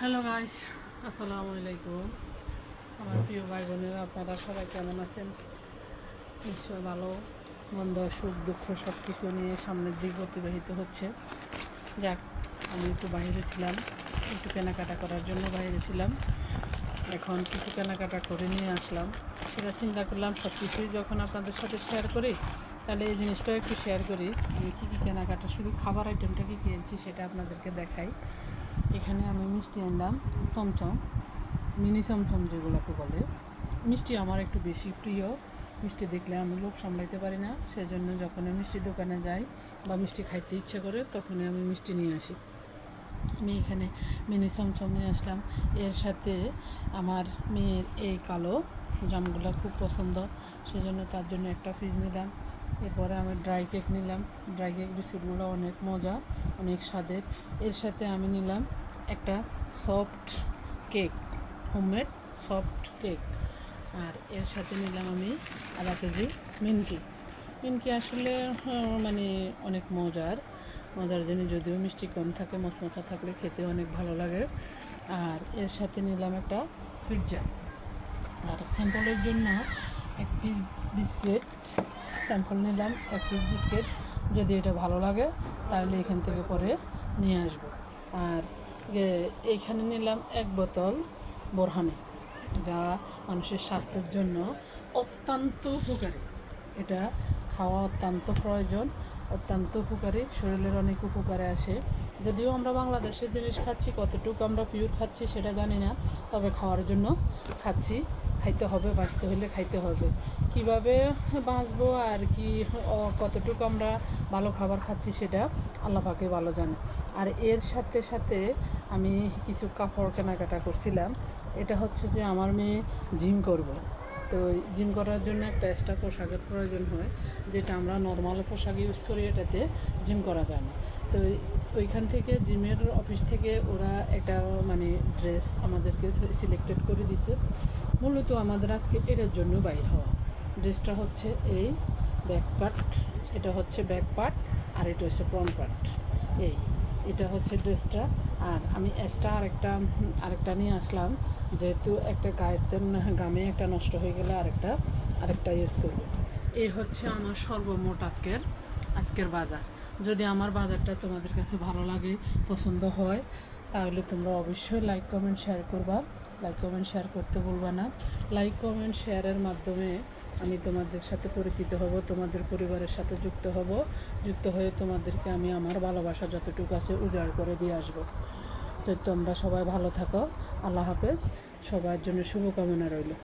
Hello guys আসসালামু আলাইকুম আমার প্রিয় ভাই বোনেরা আপনারা সবাই কেমন আছেন? নিশ্চয় ভালো। মন্দ, সুখ, দুঃখ সব কিছু নিয়ে সামনের দিক অতিবাহিত হচ্ছে। যাক, আমি একটু বাইরে ছিলাম। একটু কেনাকাটা করার জন্য বাইরে ছিলাম। এখন কিছু কেনাকাটা করে নিয়ে আসলাম। সেটা চিন্তা করলাম সব কিছুই যখন আপনাদের সাথে শেয়ার করি, তাহলে এই জিনিসটাও একটু শেয়ার করি। আমি কী কী কেনাকাটা শুধু খাবার আইটেমটা কী কিনছি সেটা আপনাদেরকে দেখাই। এখানে আমি মিষ্টি আনলাম, চমচম, মিনি চমচম যেগুলোকে বলে। মিষ্টি আমার একটু বেশি প্রিয়। মিষ্টি দেখলে আমি লোভ সামলাইতে পারি না। সেজন্য যখন আমি মিষ্টির দোকানে যাই বা মিষ্টি খাইতে ইচ্ছে করে, তখনই আমি মিষ্টি নিয়ে আসি। আমি এখানে মিনি চমচম নিয়ে আসলাম। এর সাথে আমার মেয়ের এই কালো জামগুলো খুব পছন্দ। সেজন্য তার জন্য একটা ফ্রিজ নিলাম। এরপরে আমি ড্রাই কেক নিলাম। ড্রাই কেক বিস্কুটগুলো অনেক মজা। অনেক স্বাদের। এর সাথে আমি নিলাম একটা soft cake, homemade soft cake. আর এর সাথে নিলাম আমি আধা কেজি মিনকি। মিনকি আসলে মানে অনেক মজার। মজার জন্য যদিও মিষ্টি কম থাকে মশমশা থাকলে খেতে অনেক ভালো লাগে। আর এর সাথে নিলাম একটা পিৎজা। আর স্যাম্পলের জন্য এক পিস বিস্কিট। স্যাম্পল নিলাম এক পিস বিস্কিট। যদি এটা ভালো লাগে, তাহলে এখান থেকে পরে নিয়ে আসব। আর এইখানে নিলাম এক বোতল বোরহানি, যা মানুষের স্বাস্থ্যের জন্য অত্যন্ত উপকারী। এটা খাওয়া অত্যন্ত প্রয়োজন অত্যন্ত উপকারী, শরীরের অনেক উপকারে আসে। যদিও আমরা বাংলাদেশের জিনিস খাচ্ছি, কতটুকু আমরা পিওর খাচ্ছি সেটা জানি না, তবে খাওয়ার জন্য খাচ্ছি, খাইতে হবে, বাঁচতে হলে খাইতে হবে। কীভাবে বাঁচবো আর কি কতটুকু আমরা ভালো খাবার খাচ্ছি সেটা আল্লাহ পাকে ভালো জানে। আর এর সাথে সাথে আমি কিছু কাপড় কেনাকাটা করছিলাম, এটা হচ্ছে যে আমার মেয়ে জিম করবে। তো জিম করার জন্য একটা এক্সট্রা পোশাকের প্রয়োজন হয়, যেটা আমরা নর্মাল পোশাক ইউজ করি, এটাতে জিম করা যায় না। তো ওইখান থেকে জিমের অফিস থেকে ওরা একটা মানে ড্রেস আমাদেরকে সিলেক্টেড করে দিছে। মূলত আমাদের আজকে এটার জন্য বাইর হওয়া। ড্রেসটা হচ্ছে এই ব্যাক পার্ট এটা হচ্ছে ব্যাক পার্ট আর এটা হচ্ছে ফ্রন্ট পার্ট এই। এটা হচ্ছে ড্রেসটা। আর আমি এক্সট্রা আরেকটা আরেকটা নিয়ে আসলাম, যেহেতু একটা গায়ের গামে একটা নষ্ট হয়ে গেলে আরেকটা আরেকটা ইউজ করব। এই হচ্ছে আমার সর্বমোট আজকের আজকের বাজার। যদি আমার বাজারটা তোমাদের কাছে ভালো লাগে, পছন্দ হয়, তাহলে তোমরা অবশ্যই লাইক কমেন্ট শেয়ার করবা। লাইক কমেন্ট শেয়ার করতে ভুলবা না। লাইক কমেন্ট শেয়ারের মাধ্যমে আমি তোমাদের সাথে পরিচিত হব, তোমাদের পরিবারের সাথে যুক্ত হব। যুক্ত হয়ে তোমাদেরকে আমি আমার ভালোবাসা যতটুকু আছে উজাড় করে দিয়ে আসব। তো তোমরা সবাই ভালো থাকো। আল্লাহ হাফেজ। সবার জন্য শুভকামনা রইল।